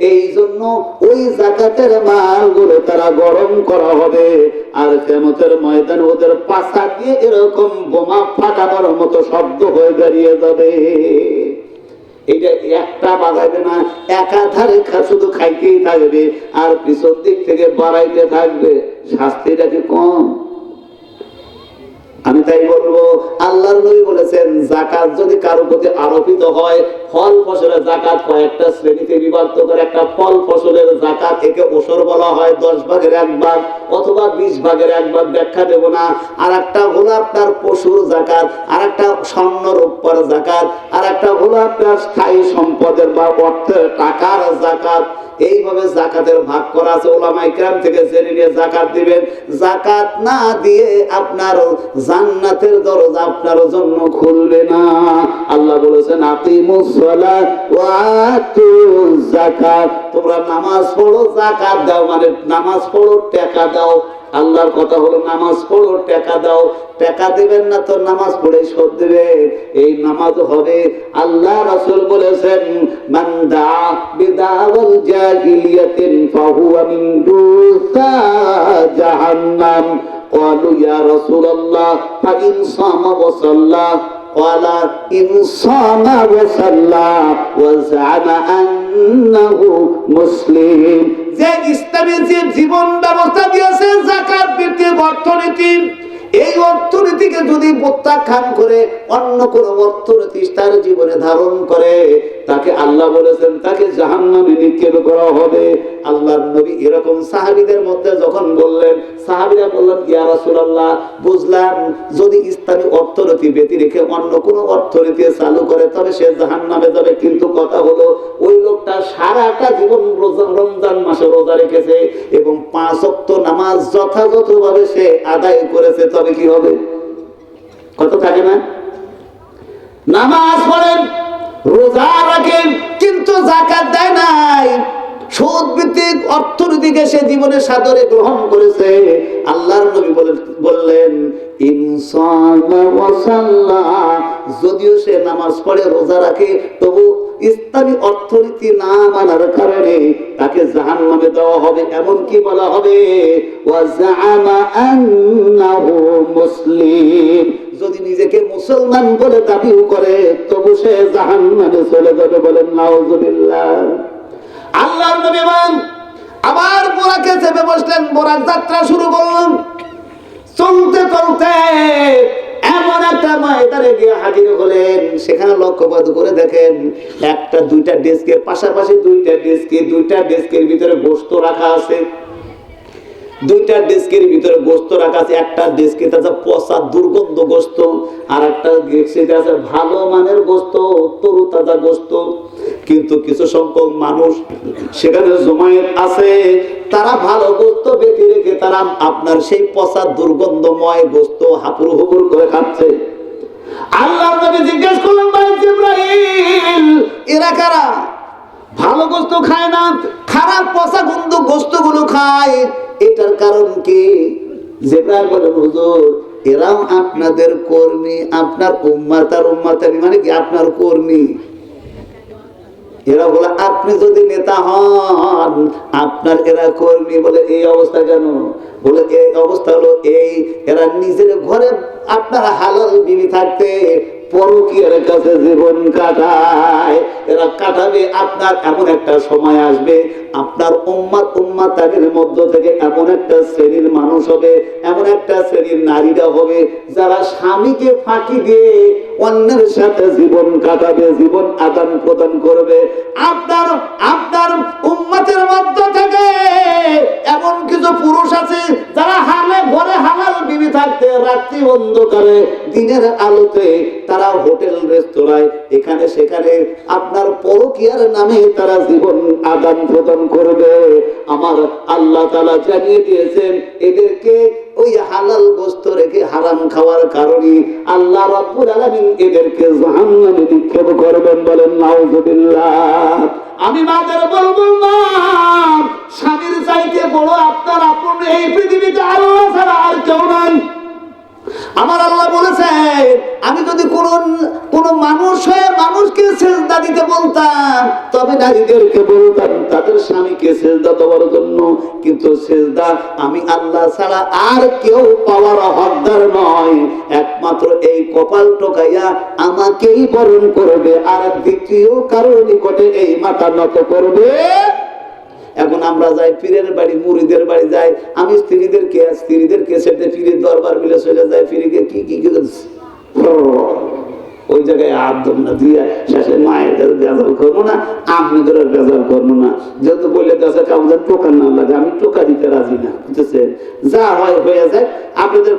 এই জন্য ওই জাকাতের তারা গরম করা হবে। আর কেমতের ময়দান ওদের পাশা দিয়ে এরকম বোমা ফাটানোর মতো শব্দ হয়ে দাঁড়িয়ে যাবে। এটা একটা বাগাবে না? একাধারে শুধু খাইতেই থাকবে, আর পিছন দিক থেকে বাড়াইতে থাকবে। শাস্তিটা কি কম? আমি তাই বলব, আল্লাহর নবী বলেছেন জাকাত যদি কারও প্রতি আরোপিত হয়, ফল ফসলের জাকাত কয়েকটা শ্রেণীতে বিভক্ত করে একটা ফল ফসলের জাকাত একে ওসর বলা হয়, দশ ভাগের এক ভাগ অথবা বিশ ভাগের এক ভাগ ব্যাখ্যা দেব না। আর একটা হলো আপনার পশুর জাকাত আর একটা স্বর্ণ রূপার জাকাত আর একটা হলো আপনার স্থায়ী সম্পদের বা অর্থের টাকার জাকাত এইভাবে জাকাতের ভাগ করা আছে ওলামাই ইকরাম থেকে জেনে নিয়ে জাকাত দিবেন। জাকাত না দিয়ে আপনার জান্নাতের দরজা আপনার জন্য খুলবে না। আল্লাহ বলেছেন, আকিমুস সালাত ওয়া আতুজ যাকাত। তোমরা নামাজ পড়ো জাকাত দাও মানে নামাজ পড়ো টাকা দাও আল্লাহর কথা হলো নামাজ পড়ো টাকা দাও টাকা দিবেন না তো নামাজ পড়ে শোধ দেবে এই নামাজ হবে আল্লাহ রাসূল বলেছেন মান দা বিদাওয়াল জাহিলিয়াতিন ফাহুয়া মিন দুসা জাহান্নাম قالوا يا رسول الله فإن صام وصلى قال إن صام وصلى وزعم মুসলিম। যে ইসলামের যে জীবন ব্যবস্থা দিয়েছে জাকাত বৃত্তি অর্থনীতি এই অর্থনীতিকে যদি প্রত্যাখ্যান করে অন্য কোন অর্থনীতি তার জীবনে ধারণ করে, তাকে আল্লাহ বলেছেন, তাকে জাহান্নামে নিক্ষেপ করা হবে। আল্লাহর নবী এরকম সাহাবীদের মধ্যে যখন বললেন, সাহাবীরা বললেন, ইয়া রাসূলুল্লাহ, বুঝলাম, যদি ইসলামী অর্থনীতি ব্যতি রেখে অন্য কোন অর্থনীতি চালু করে, তবে সে জাহান্নামে যাবে। কিন্তু কথা হলো, ওই লোকটা সারাটা জীবন রমজান মাসে রোজা রেখেছে এবং পাঁচ ওয়াক্ত নামাজ যথাযথভাবে সে আদায় করেছে। তবে কি হবে? কত থাকে না? নামাজ পড়েন, রোজা রাখেন, কিন্তু জাকাত দেয় নাই। অর্থনীতিকে সে জীবনে সাদরে গ্রহণ করেছে। আল্লাহর নবী বলে- বললেন যদিও সে নামাজ পড়ে, রোজা রাখে তবু ইসলামী অর্থনীতি না মানার কারণে তাকে জাহান নামে দেওয়া হবে, এমন কি বলা হবে? মুসলিম। যদি নিজেকে মুসলমান বলে দাবিও করে, তবু সে জাহান নামে চলে যাবে বলেন, নাউজুবিল্লাহ। আল্লাহর নবী আবার বোরাকে চেপে বসলেন বোরাক যাত্রা শুরু করলেন। চলতে চলতে এমন একটা ময়দানে গিয়ে হাজির হলেন। সেখানে লক্ষ্যপাত করে দেখেন, একটা, দুইটা ডেস্কের পাশাপাশি দুইটা ডেস্কে, দুইটা ডেস্কের ভিতরে গোস্ত রাখা আছে। দুইটা ডেস্কের ভিতরে গোস্ত রাখা আছে। একটা ডেস্কে আছে পচা দুর্গন্ধ গোস্ত আর একটা ডেস্কে আছে ভালো মানের গোস্ত তরু তাজা গোস্ত কিন্তু কিছু সংখ্যক মানুষ সেখানে জমায়েত আছে। তারা ভালো গোস্ত বেঁধে রেখে তারা আপনার সেই পচা দুর্গন্ধময় গোস্ত হাপুর হুপুর করে খাচ্ছে। আল্লাহ নবী জিজ্ঞেস করলেন, ভাই জিব্রাইল, এরা কারা? ভালো গোস্ত খায় না, খারাপ পচা গন্ধ গোস্তগুলো খায়। এটার কারণ কি? যেটা বলেন হুজুর, এরাও আপনাদের কর্মী, আপনার উম্মাতার উম্মাতারি মানে কি? আপনার কর্মী। এরা বলে, আপনি যদি নেতা হন, আপনার এরা কর্মী বলে, এই অবস্থা কেন? বলে, এই অবস্থা হলো, এই এরা নিজের ঘরে আপনার হালাল বিবি থাকতে কাছে জীবন কাটায়। এরা কাটাবে, আপনার এমন একটা সময় আসবে, আপনার উম্মাত উম্মাতাদের মধ্য থেকে এমন একটা শ্রেণির মানুষ হবে, এমন একটা শ্রেণির নারীরা হবে, যারা স্বামীকে ফাঁকি দিয়ে অন্যের সাথে জীবন কাটাবে জীবন আদান প্রদান করবে। আপনার আপনার উম্মতের মধ্য থেকে এমন কিছু পুরুষ আছে, যারা হালে ঘরে হালাল বিবি থাকতে রাত্রি অন্ধকারে, দিনের আলোতে তারা হোটেল রেস্তোরাঁয় এখানে সেখানে আপনার পরকিয়ার নামে তারা জীবন আদান প্রদান করবে। আমার আল্লাহ তালা জানিয়ে দিয়েছেন, এদেরকে ওই হালাল গোস্ত রেখে হারাম খাওয়ার কারণে আল্লাহ রাব্বুল আলামিন এদেরকে জাহান্নামে নিক্ষেপ করবেন বলেন, নাউজুবিল্লাহ। আমি মাদের বলব চাইতে বড় আপন, এই পৃথিবীতে ছাড়া আর কেউ নাই। আমার আল্লাহ বলেছে আমি যদি কোন মানুষ হয়ে মানুষকে দিতে বলতাম, তবে নারীদেরকে বলতাম, তাদের স্বামীকে দেওয়ার জন্য। কিন্তু সেজদা আমি আল্লাহ ছাড়া আর কেউ পাওয়ার হকদার নয়। একমাত্র এই কপাল টোকাইয়া আমাকেই বরণ করবে, আর দ্বিতীয় কারোর নিকটে এই মাথা নত করবে। এখন আমরা যাই, পীরের বাড়ি, মুড়িদের বাড়ি যাই, আমি স্ত্রীদেরকে স্ত্রীদেরকে সেটে পীরের দরবার মিলে চলে যাই পীরিকে কি কি কি? ওই জায়গায় আদম না দিয়ে মায়ের না টোকা দিতে রাজি না যা হয় হয়ে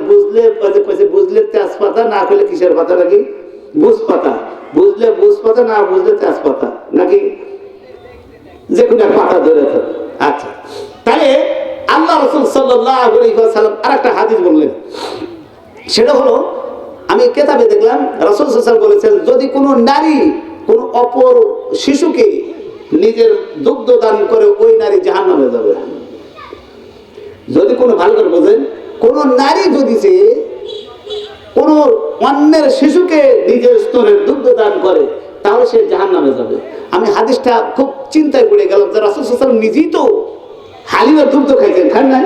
বুঝলে বুঝলে না কিসের পাতা বুঝ পাতা বুঝলে বুঝ পাতা না বুঝলে তেজপাতা। নাকি? যে কোনো পাতা ধরে ফেল। আচ্ছা। তাহলে আল্লাহ রসুল সাল্লাম আর একটা হাদিস বললেন। সেটা হলো, আমি কেতাবে দেখলাম, রসুল সাল্লাম বলেছেন, যদি কোনো নারী কোন অপর শিশুকে নিজের দুগ্ধ দান করে, ওই নারী জাহান নামে যাবে। যদি কোনো ভালো করে বোঝেন, কোন নারী যদি সে কোন অন্যের শিশুকে নিজের স্তরের দুগ্ধ দান করে তাহলে সে জাহান নামে যাবে। আমি হাদিসটা খুব চিন্তায় পড়ে গেলাম যে রাসুল সাল্লাম নিজেই তো হালিমের দুগ্ধ খাইতেন, খান না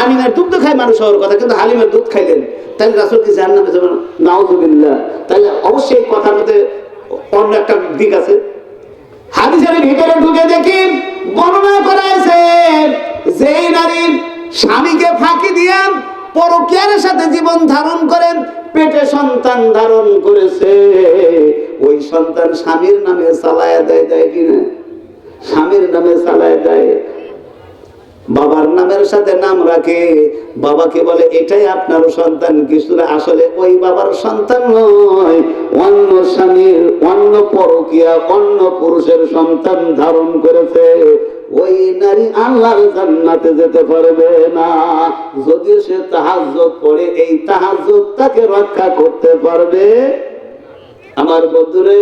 আমিনার দুগ্ধ খায় মানুষ হওয়ার কথা, কিন্তু হালিমের দুধ খাইলেন। তাহলে রাসুল কি জাহান নামে যাবেন নাউজুবিল্লাহ। তাহলে অবশ্যই কথার মধ্যে অন্য একটা দিক আছে। হাদিসের ভিতরে ঢুকে দেখি, বর্ণনা করা হয়েছে, যেই নারী স্বামীকে ফাঁকি দিয়ে পরকিয়ার সাথে জীবন ধারণ করেন, পেটে সন্তান ধারণ করেছে। ওই সন্তান স্বামীর নামে চালায় দেয় দেয় কিনা? স্বামীর নামে চালায় দেয়। বাবার নামের সাথে নাম রাখে। বাবাকে বলে, এটাই আপনার সন্তান। কিছু আসলে ওই বাবার সন্তান নয়। অন্য স্বামীর, অন্য পরকিয়া, অন্য পুরুষের সন্তান ধারণ করেছে। ওই নারী আল্লাহর জান্নাতে যেতে পারবে না। যদিও সে তাহাজ্জুদ করে এই তাহাজ্জুদ তাকে রক্ষা করতে পারবে? আমার বন্ধুরে,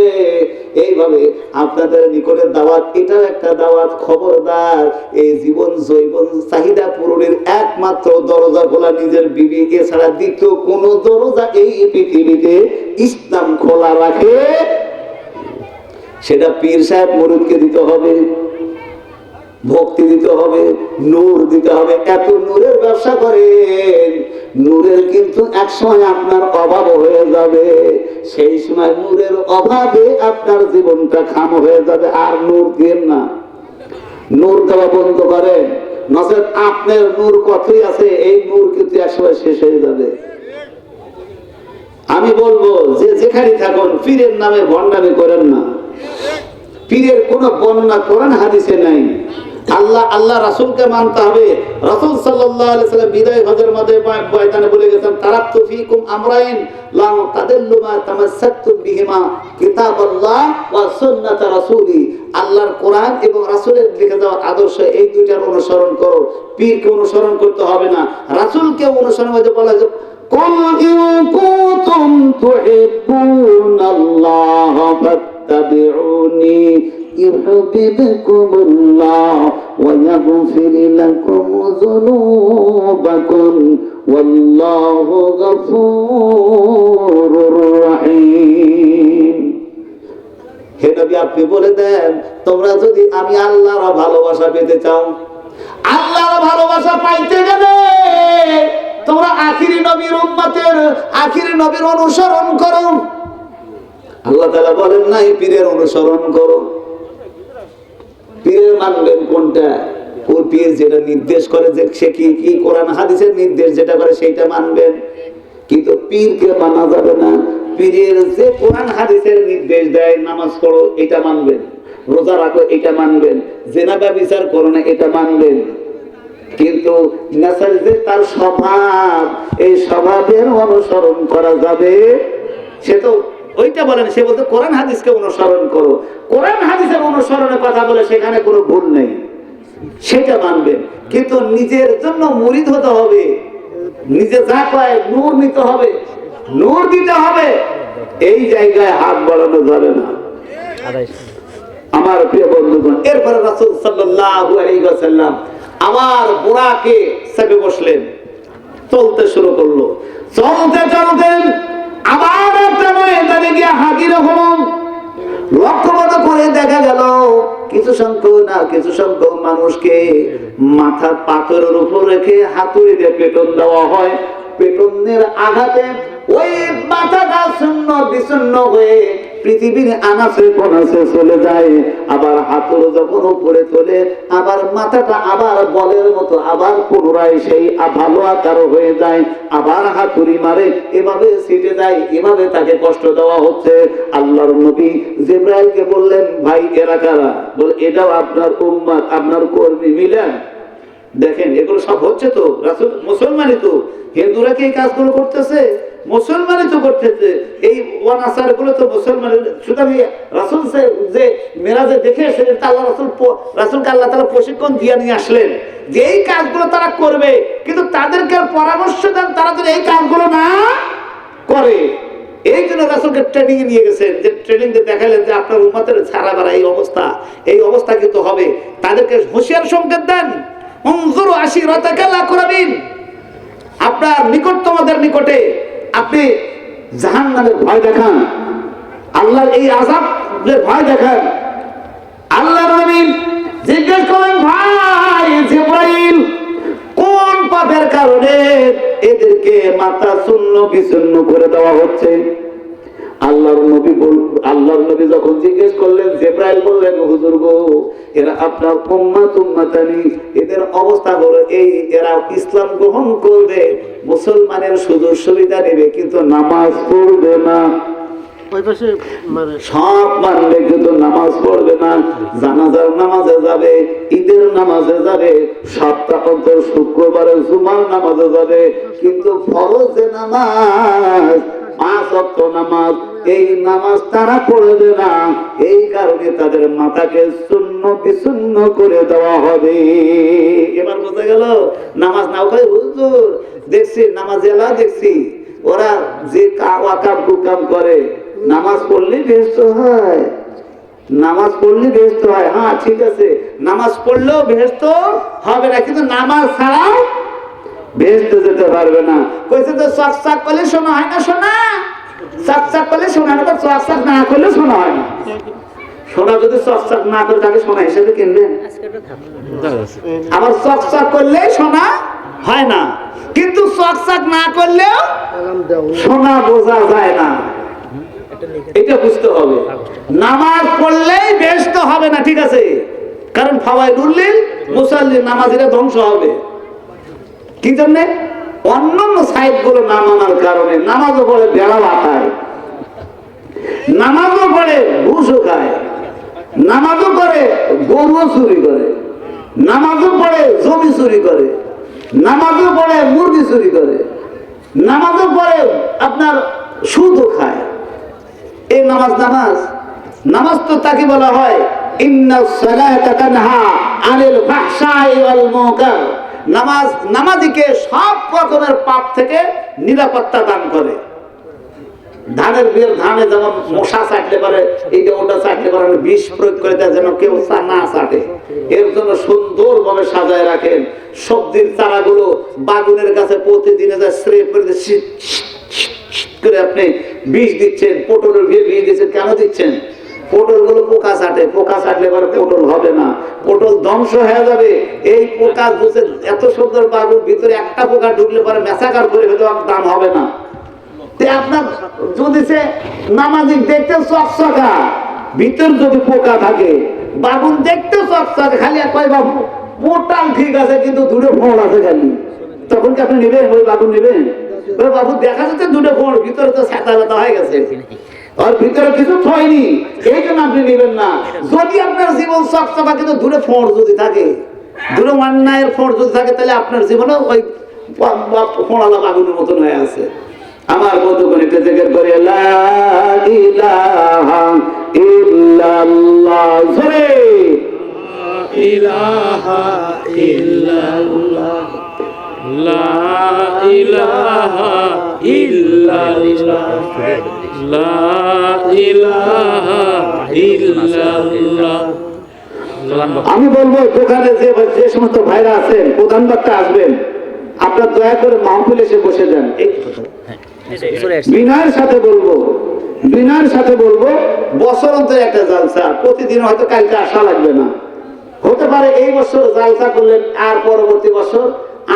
এইভাবে আপনাদের নিকটে দাওয়াত, এটাও একটা দাওয়াত খবরদার। এই জীবন জৈবন চাহিদা পূরণের একমাত্র দরজা খোলা নিজের বিবি, এছাড়া দ্বিতীয় কোন দরজা এই পৃথিবীতে ইসলাম খোলা রাখে। সেটা পীর সাহেব মরুদকে দিতে হবে। ভক্তি দিতে হবে, নূর দিতে হবে। এত নূরের ব্যবসা করেন, নূরের কিন্তু এক সময় আপনার অভাব হয়ে যাবে। সেই সময় নূরের অভাবে আপনার জীবনটা খাম হয়ে যাবে। আর নূর দিন না। নূর দেওয়া বন্ধ করেন। নচেত আপনার নূর কতই আছে, এই নূর কিন্তু একসময় শেষ হয়ে যাবে। আমি বলব, যে যেখানে থাকুন, পীরের নামে ভণ্ডামি করেন না। পীরের কোন বর্ণনা কোরআন হাদিসে নাই। আল্লাহ আল্লাহ রাসূলকে মানতে হবে রাসূল সাল্লাল্লাহু আলাইহি সাল্লাম বিদায় হজের মধ্যে বয়- বয়ানে বলে গেছেন তারাকতু ফীকুম আমরাইন লা তাদাল্লু মা তামাসসাকতুম বিহিমা কিতাবাল্লাহ ওয়া সুন্নাত রাসূলি আল্লাহর কোরআন এবং রাসূলের লিখে দেওয়া আদর্শ এই দুইটার অনুসরণ করো পীরকে অনুসরণ করতে হবে না রাসূলকে অনুসরণ করতে বলা যে قل إن كنتم تحبون الله فاتبعوني يحببكم الله ويغفر لكم ذنوبكم والله غفور رحيم হে নবী আপনি বলে দেন তোমরা যদি আমি আল্লাহর ভালোবাসা পেতে চাও আল্লাহর ভালোবাসা পাইতে গেলে তোমরা আখিরি নবীর উম্মতের আখিরি নবীর অনুসরণ করো আল্লাহ তাআলা বলেন নাই পীরের অনুসরণ করো পীরের মানবেন কোনটা? ওর পীর যেটা নির্দেশ করে যে সে কি কি কোরআন, হাদিসের নির্দেশ যেটা করে সেইটা মানবেন। কিন্তু পীরকে মানা যাবে না। পীরের যে কোরআন, হাদিসের নির্দেশ দেয়, নামাজ পড়ো, এটা মানবেন। রোজা রাখো, এটা মানবেন। জেনাবা বিচার করো না, এটা মানবেন। কিন্তু যে তার স্বভাব, এই স্বভাবের অনুসরণ করা যাবে, সে তো ওইটা বলেন সে বলতে, কোরআন হাদিসকে অনুসরণ করো। কোরআন হাদিসের অনুসরণের কথা বলে সেখানে কোনো ভুল নেই। সেটা মানবেন কিন্তু নিজের জন্য মুরিদ হতে হবে। নিজে যা পায় নূর নিতে হবে। নূর দিতে হবে। এই জায়গায় হাত বাড়ানো যাবে না। আমার প্রিয় বন্ধুগণ, এরপরে রাসূল সাল্লাল্লাহু আলাইহি ওয়াসাল্লাম আমার বুড়াকে চেপে বসলেন, চলতে শুরু করল। চলতে চলতে আবার একটা ময়দানে গিয়ে হাজির হলাম। লক্ষ্যবত করে দেখা গেল, কিছু সংখ্যক না, কিছু সংখ্যক মানুষকে মাথার পাথরের উপর রেখে হাতুড়ি দিয়ে পেটন দেওয়া হয়। পেটনের আঘাতে ওই মাথাটা শূন্য বিশূন্য হয়ে পৃথিবীর আনাচে কোনাচে চলে যায়, আবার হাতুড়ো যখন উপরে তোলে, আবার মাথাটা আবার বলের মতো আবার পুনরায় সেই ভালো আকার হয়ে যায়, আবার হাতুড়ি মারে, এভাবে সিটে যায়, এভাবে তাকে কষ্ট দেওয়া হচ্ছে। আল্লাহর নবী জিব্রাইলকে বললেন, ভাই, এরা কারা? বলে, এটাও আপনার উম্মাদ, আপনার কর্মী মিলেন দেখেন, এগুলো সব হচ্ছে তো মুসলমানই তো। হিন্দুরা কি এই কাজগুলো করতেছে? মুসলমানই তো করতেছে। এই ওয়ানাসারগুলো তো মুসলমান রাসূল যে মেরাজে দেখে এসেছেন আল্লাহ রাসূল রাসূলকে আল্লাহ তাআলা প্রশিক্ষণ দিয়ে নিয়ে আসলেন। যে এই কাজগুলো তারা করবে, কিন্তু তাদেরকে পরামর্শ দেন, তারা যদি এই কাজগুলো না করে। এই জন্য রাসুলকে ট্রেনিং এ নিয়ে গেছেন। যে ট্রেনিং দেখালেন যে আপনার উম্মতের ছাড়া বাড়া এই অবস্থা এই অবস্থা কিন্তু হবে। তাদেরকে হুঁশিয়ার সংকেত দেন। আপনার নিকট তোমাদের নিকটে আপনি জাহান নামের ভয় দেখান। আল্লাহর এই আজাবের ভয় দেখান। আল্লাহ নবী জিজ্ঞেস করেন ভাই জিব্রাইল, কোন পাপের কারণে এদেরকে মাথা শূন্য বিচ্ছিন্ন করে দেওয়া হচ্ছে? আল্লাহর নবী বল, আল্লাহর নবী যখন জিজ্ঞেস করলেন, জেব্রাইল বললেন, হুজুর গো, এরা আপনার এদের অবস্থা হলো এই, এরা ইসলাম গ্রহণ করবে। মুসলমানের সুযোগ সুবিধা নেবে কিন্তু নামাজ পড়বে না। মানে সব মানলে কিন্তু নামাজ পড়বে না। জানাজার নামাজে যাবে ঈদের নামাজে যাবে সপ্তাহ অন্তর শুক্রবারে জুমার নামাজে যাবে কিন্তু ফরজে নামাজ পাঁচ অক্ট নামাজ এই নামাজ তারা পড়বে না। এই কারণে তাদের মাথাকে শূন্য বিশূন্য করে দেওয়া হবে। এবার বোঝা গেল নামাজ নাও খাই হুজুর দেখছি নামাজ এলা দেখছি। ওরা যে ওয়াকাম কুকাম করে নামাজ পড়লে ব্যস্ত হয়। নামাজ পড়লে ব্যস্ত হয়। হ্যাঁ ঠিক আছে। নামাজ পড়লেও ব্যস্ত হবে না কিন্তু নামাজ ছাড়া ব্যস্ত যেতে পারবে না। কইছে তো চক চাক করলে শোনা হয় না শোনা? চক চাক করলে শোনা হয় না চক চাক না করলে শোনা হয় না। শোনা যদি চক চাক না করে তাকে শোনা হিসেবে কিনবেন? আবার চক চাক করলে শোনা হয় না। কিন্তু চক চাক না করলেও শোনা বোঝা যায় না। এটা বুঝতে হবে। নামাজ পড়লেই ব্যস্ত হবে না, ঠিক আছে? কারণ ফাওয়াই উল্লিল মুসাল্লি নামাজিরা ধ্বংস হবে। কি জন্যে? অন্যান্য সাইডগুলো না মানার কারণে নামাজও পড়ে বেড়া বাতায় নামাজও পড়ে ঘুষও খায়। নামাজও করে গরুও চুরি করে। নামাজও পড়ে জমি চুরি করে। নামাজও পড়ে, মুরগি চুরি করে। নামাজও পড়ে, আপনার সুদও খায়। এই নামাজ নামাজ নামাজ তো তাকে বলা হয় নামাজ, নামাজিকে সব রকমের পাপ থেকে নিরাপত্তা দান করে। ধানের বিয়ের ধানে যেমন মশা চাটলে পারে, এইটা ওটা চাটলে পারে বিষ প্রয়োগ করে দেয় যেন কেউ না চাটে। এর জন্য সুন্দর ভাবে সাজায় রাখেন। সবজির চারাগুলো বাগুনের কাছে প্রতিদিনে যা স্প্রে করে করে আপনি বিষ দিচ্ছেন, পটলের বিয়ে বিষ দিচ্ছেন, কেন দিচ্ছেন? পটলগুলো পোকা চাটে, পোকা চাটলে এবার পটল হবে না। পটল ধ্বংস হয়ে যাবে। এই পোকা বুঝে এত সুন্দর বাগুর ভিতরে একটা পোকা ঢুকলে পরে মেসাকার করে ফেলে দাম হবে না। আপনার যদি সে নামাজি দেখতে ভিতর যদি পোকা থাকে দেখতে খালি বাবু পোটাল ঠিক আছে, কিন্তু দুটো ফোড় আছে খালি। তখন কি আপনি নেবেন? ওই নেবেন? বাবু, দেখা যাচ্ছে দুটো ভিতরে তো হয়ে গেছে। আর ভিতরে কিছু এই জন্য আপনি নেবেন না। যদি আপনার জীবন চকচকা, কিন্তু দূরে ফোড় যদি থাকে দূরে অন্যায়ের ফোড় যদি থাকে, তাহলে আপনার জীবনে ওই ফোড়ালা বাগুনের মতন হয়ে আছে। আমার বন্ধুগণ একটু জিজ্ঞেস করে লা ইলাহা ইল্লাল্লাহ। জোরে। ইলাহা ইল্লাল্লাহ। লা ইলাহা ইল্লাল্লাহ। লা ইলাহা ইল্লাল্লাহ। আমি বলব দোকানে যে যে সমস্ত ভাইরা আছেন প্রধান বক্তা আসবেন। আপনার দয়া করে মাহফিল এসে বসে যান। বিনয়ের সাথে বলব বিনয়ের সাথে বলব বছর অন্তর একটা জালসা প্রতিদিন হয়তো কালকে আসা লাগবে না। হতে পারে এই বছর জালসা করলেন আর পরবর্তী বছর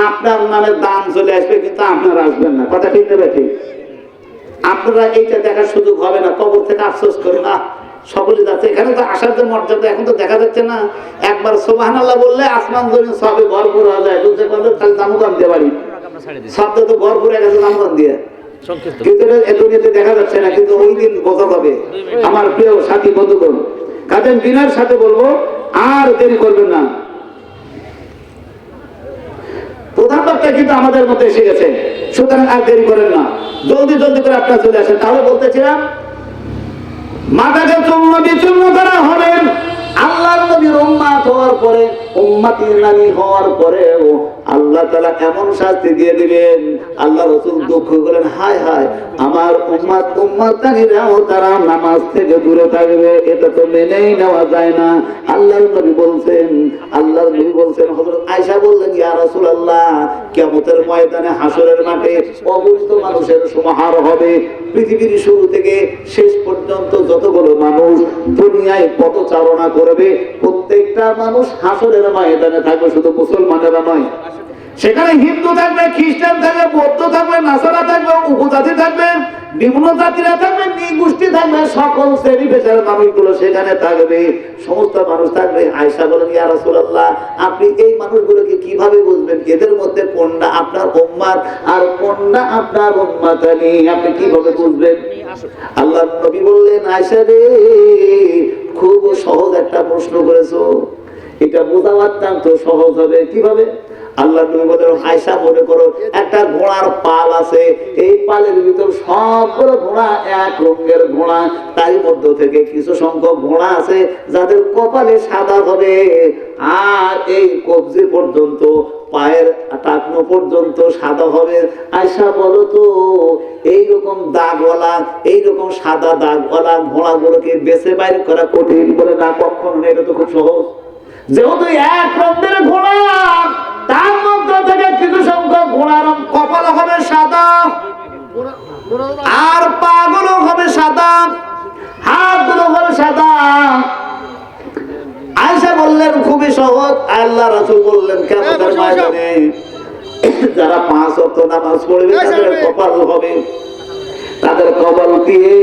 আপনার নামে দান চলে আসবে কিন্তু আপনারা আসবেন না। কথা ঠিক নেবে ঠিক আপনারা এইটা দেখার সুযোগ হবে না। কবর থেকে আফসোস করে না। সকলে যাচ্ছে। এখানে তো আসার যে মর্যাদা এখন তো দেখা যাচ্ছে না। একবার সোবাহান আল্লাহ বললে আসমান জমি সবে ভরপুর হয়ে যায়। পারলে তাহলে দামুকাম দিয়ে বাড়ি। শব্দ তো ভরপুর গেছে দামুকাম দিয়ে আমাদের মধ্যে এসে গেছে, সুতরাং আর দেরি করেন না। জলদি জলদি করে আপনারা চলে আসেন। তাহলে বলতেছিলাম মাথাকে চূর্ণ বিচূর্ণ করা হবেন, আল্লাহর নবীর উম্মাত হওয়ার পরে, উম্মাতির নামী হওয়ার পরেও আল্লাহ তালা এমন শাস্তি দিয়ে দিবেন। আল্লাহ রসুল দুঃখ করেন হায় হায় আমার উম্মাত উম্মাতানিরাও তারা নামাজ থেকে দূরে থাকবে, এটা তো মেনেই নেওয়া যায় না। আল্লাহর নবী বলছেন, আল্লাহর নবী বলছেন, হযরত আয়েশা বললেন, ইয়া রাসূলুল্লাহ, কিয়ামতের ময়দানে হাসরের মাঠে অগণিত মানুষের সমাহার হবে। পৃথিবীর শুরু থেকে শেষ পর্যন্ত যতগুলো মানুষ দুনিয়ায় পদচারণা করবে, প্রত্যেকটা মানুষ হাসরের ময়দানে থাকবে, শুধু মুসলমানেরা নয়। সেখানে হিন্দু থাকবে, খ্রিস্টান থাকবে, বৌদ্ধ থাকবে, নাসারা থাকবে, উপজাতি থাকবে, বিভিন্ন জাতিরা থাকবে, নিগোষ্ঠী থাকবে, সকল শ্রেণি পেশার মানুষগুলো সেখানে থাকবে। সমস্ত মানুষ থাকবে। আয়সা বলেন, ইয়া আপনি এই মানুষগুলোকে কীভাবে বুঝবেন? এদের মধ্যে কোনটা আপনার উম্মাত আর কোনটা আপনার উম্মাতানি? আপনি কীভাবে বুঝবেন? আল্লাহ নবী বললেন আয়সা রে, খুব সহজ একটা প্রশ্ন করেছ। এটা বোঝা অত্যন্ত সহজ হবে। কীভাবে? আল্লাহ নবী বলেন আয়সা মনে করো, একটা ঘোড়ার পাল আছে। এই পালের ভিতর সবগুলো ঘোড়া এক রঙের ঘোড়া। তাই মধ্য থেকে কিছু সংখ্যক ঘোড়া আছে, যাদের কপালে সাদা হবে আর এই কবজি পর্যন্ত, পায়ের টাকনো পর্যন্ত সাদা হবে। আয়সা বলো তো, এইরকম দাগওয়ালা, এইরকম সাদা দাগওয়ালা ঘোড়াগুলোকে বেছে বাইর করা কঠিন বলে না কখনো এটা তো খুব সহজ। যেহেতু এক রঙের ঘোড়া তার মধ্যে থেকে কিছু সংখ্যক ঘোড়ার কপাল হবে সাদা আর পা গুলো হবে সাদা হাতগুলো হবে সাদা। আয়সা বললেন খুবই সহজ। আল্লাহ রাসূল বললেন কেন ময়দানে যারা পাঁচ ওয়াক্ত নামাজ পড়বে তাদের কপাল হবে। তাদের কপাল দিয়ে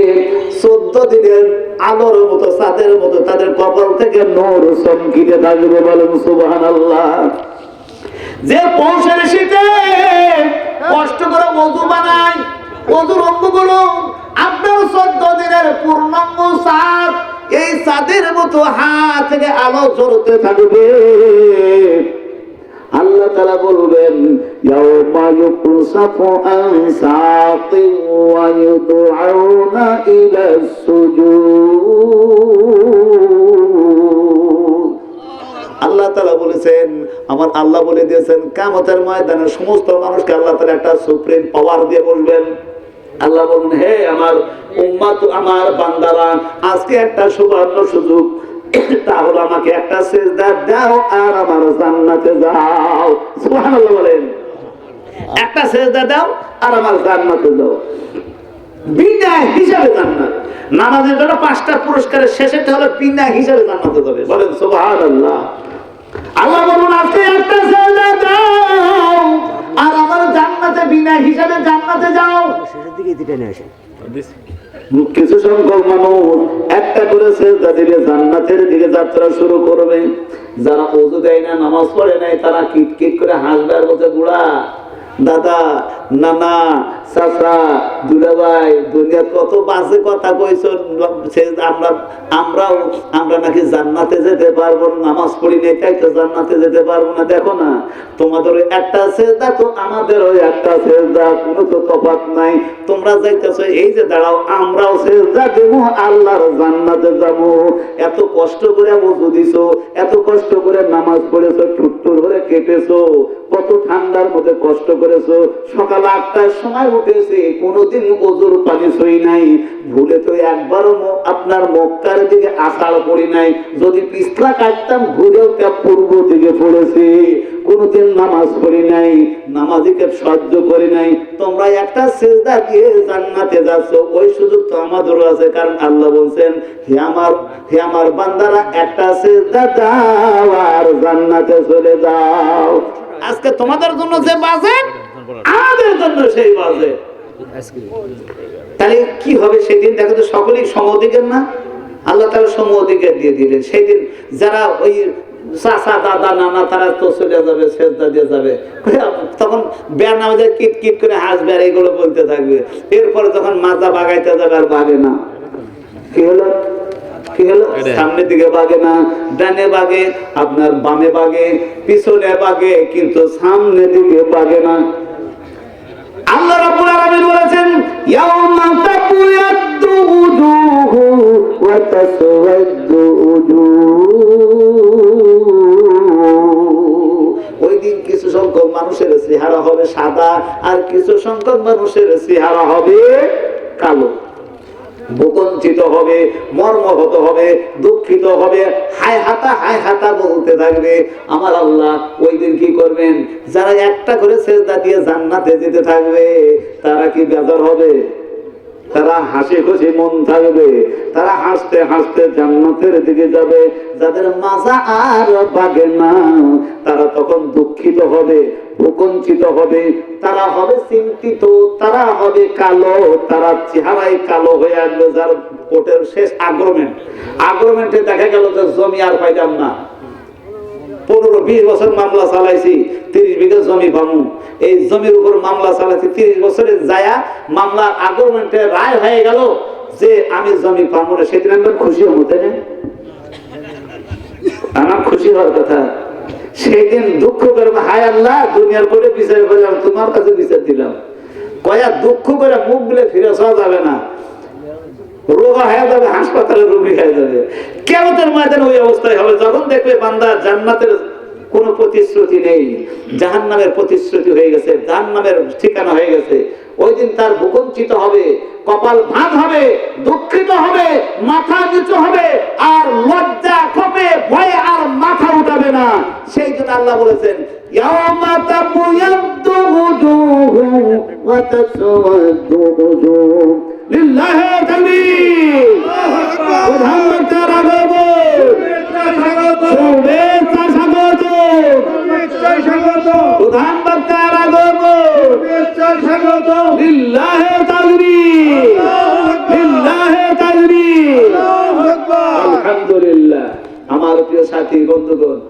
চোদ্দ দিনের আলোর মতো চাঁদের মতো তাদের কপাল থেকে নূর চমকিতে থাকবে বলেন সুবহান যে পৌষের শীতে কষ্ট করে মধু বানায় মধুর অঙ্গগুলো আপনার চোদ্দ দিনের পূর্ণাঙ্গ চাঁদ এই চাঁদের মতো হাত থেকে আলো জ্বলতে থাকবে। আল্লাহ তালা বলবেন ইলা আল্লাহ তালা বলেছেন, আমার আল্লাহ বলে দিয়েছেন কামতের ময়দানে সমস্ত মানুষকে আল্লাহ তালা একটা সুপ্রিম পাওয়ার দিয়ে বলবেন আল্লাহ বলুন হে আমার উম্মাত, আমার বান্দারা, আজকে একটা সুবর্ণ সুযোগ, তাহলে আমাকে একটা সেজদা দাও আর আমার জান্নাতে যাও। সুবহানাল্লাহ বলেন। একটা সেজদা দাও আর আমার জান্নাতে যাও। বিনা হিসাবে জান্নাত। নামাজের জন্য পাঁচটা পুরস্কারের শেষেরটা হলো বিনা হিসাবে জান্নাতে যাবে। বলেন, সুবহানাল্লাহ। আল্লাহ বলুন আজকে একটা সেজদা দাও আর আমার জান্নাতে বিনা হিসাবে জান্নাতে যাও। কিছু সংখ্যক মানুষ একটা করে সেজদা দিলে জান্নাতের দিকে যাত্রা শুরু করবে। যারা ওযু দেয় না নামাজ পড়ে নাই তারা কিট কিট করে হাসবে আর বলছে বুড়া দাদা নানা দাঁড়াও, আমরাও দেবো, আল্লাহর জান্নাতে যাব। এত কষ্ট করে ওযু দিছো, এত কষ্ট করে নামাজ পড়েছো টুট্টুর করে কেটেছো কত ঠান্ডার মধ্যে কষ্ট করেছ। সকাল আটটার সময় উঠেছে কোনোদিন ওজোর পানি ছুঁই নাই। ভুলে তো একবারও আপনার মক্কার দিকে আষাঢ় পড়ি নাই। যদি পিছলা কাটতাম, ঘুরেও তা পূর্ব দিকে পড়েছি। কোনোদিন নামাজ পড়ি নাই, নামাজিকে সহ্য করি নাই। তোমরা একটা সেজদা দিয়ে জান্নাতে যাচ্ছ। ওই সুযোগ তো আমাদেরও আছে, কারণ আল্লাহ বলছেন, হে আমার হে আমার বান্দারা, একটা সেজদা দাও আর জান্নাতে চলে যাও। আজকে তোমাদের জন্য যে বাজেট আমাদের জন্য সেই বাজেট তাহলে কি হবে সেদিন? দেখো তো সকলেই সম অধিকার না? আল্লাহ তারা সম অধিকার দিয়ে দিলেন। সেদিন যারা ওই চাচা দাদা নানা তারা তো চলে যাবে দিয়ে যাবে। তখন বের কিট কিট করে হাসবে আর এগুলো বলতে থাকবে। এরপরে তখন মাজা বাগাইতে যাবে আর বাগে না। কি হলো? কি হলো? সামনের দিকে বাগে না ডানে বাগে আপনার বামে বাগে পিছনে বাগে কিন্তু সামনের দিকে বাগে না। ইয়াউমা তাবয়াদ্দু উজুহু ওয়া তাসওয়াদ্দু ওই দিন কিছু সংখ্যক মানুষের চেহারা হবে সাদা, আর কিছু সংখ্যক মানুষের চেহারা হবে কালো। ভূকঞ্চিত হবে, মর্মহত হবে, দুঃখিত হবে হায় হাতা হায় হাতা বলতে থাকবে। আমার আল্লাহ ওই দিন কি করবেন? যারা একটা করে দিয়ে জান্নাতে যেতে থাকবে, তারা কি হবে? তারা হাসি খুশি মন থাকবে। তারা হাসতে হাসতে জান্নাতের দিকে যাবে। যাদের মাজা আর পাবে না, তারা তখন দুঃখিত হবে প্রকঞ্চিত হবে। তারা হবে চিন্তিত, তারা হবে কালো, তারা চেহারায় কালো হয়ে আসবে। যার কোর্টের শেষ আগ্রমেন্ট আগ্রমেন্টে দেখা গেল যে জমি আর পাইলাম না। পনেরো বিশ বছর মামলা চালাইছি, তিরিশ বিঘা জমি পামু এই জমির উপর মামলা চালাইছি, তিরিশ বছরে যায়া মামলার আগরমেন্টে রায় হয়ে গেল যে আমি জমি পামু না। সেদিন আমি খুশি হব, তাই না? আমার খুশি হওয়ার কথা। সেদিন দুঃখ করব হায় আল্লাহ, দুনিয়ার পরে বিচার করলাম, তোমার কাছে বিচার দিলাম। কয়া দুঃখ করে মুখ বলে ফিরে আসা যাবে না। রোগা হয়ে যাবে হাসপাতালে রোগী হয়ে যাবে। কেমতের ময়দানে ওই অবস্থায় হবে। যখন দেখবে বান্দা জান্নাতের কোন প্রতিশ্রুতি নেই জাহান নামের প্রতিশ্রুতি হয়ে গেছে জাহান নামের ঠিকানা হয়ে গেছে, ওই দিন তার ভূকঞ্চিত হবে, কপাল ভাঁজ হবে, দুঃখিত হবে, মাথা নিচু হবে, আর লজ্জা কপে ভয়ে আর মাথা উঠাবে না। সেই জন্য আল্লাহ বলেছেন, ইয়াওমা স্বাগত। প্রধান বক্তা রাঘব লিল্লাহি তাকবীর লিল্লাহি তাকবীর আলহামদুলিল্লাহ। আমার প্রিয় সাথী বন্ধুগণ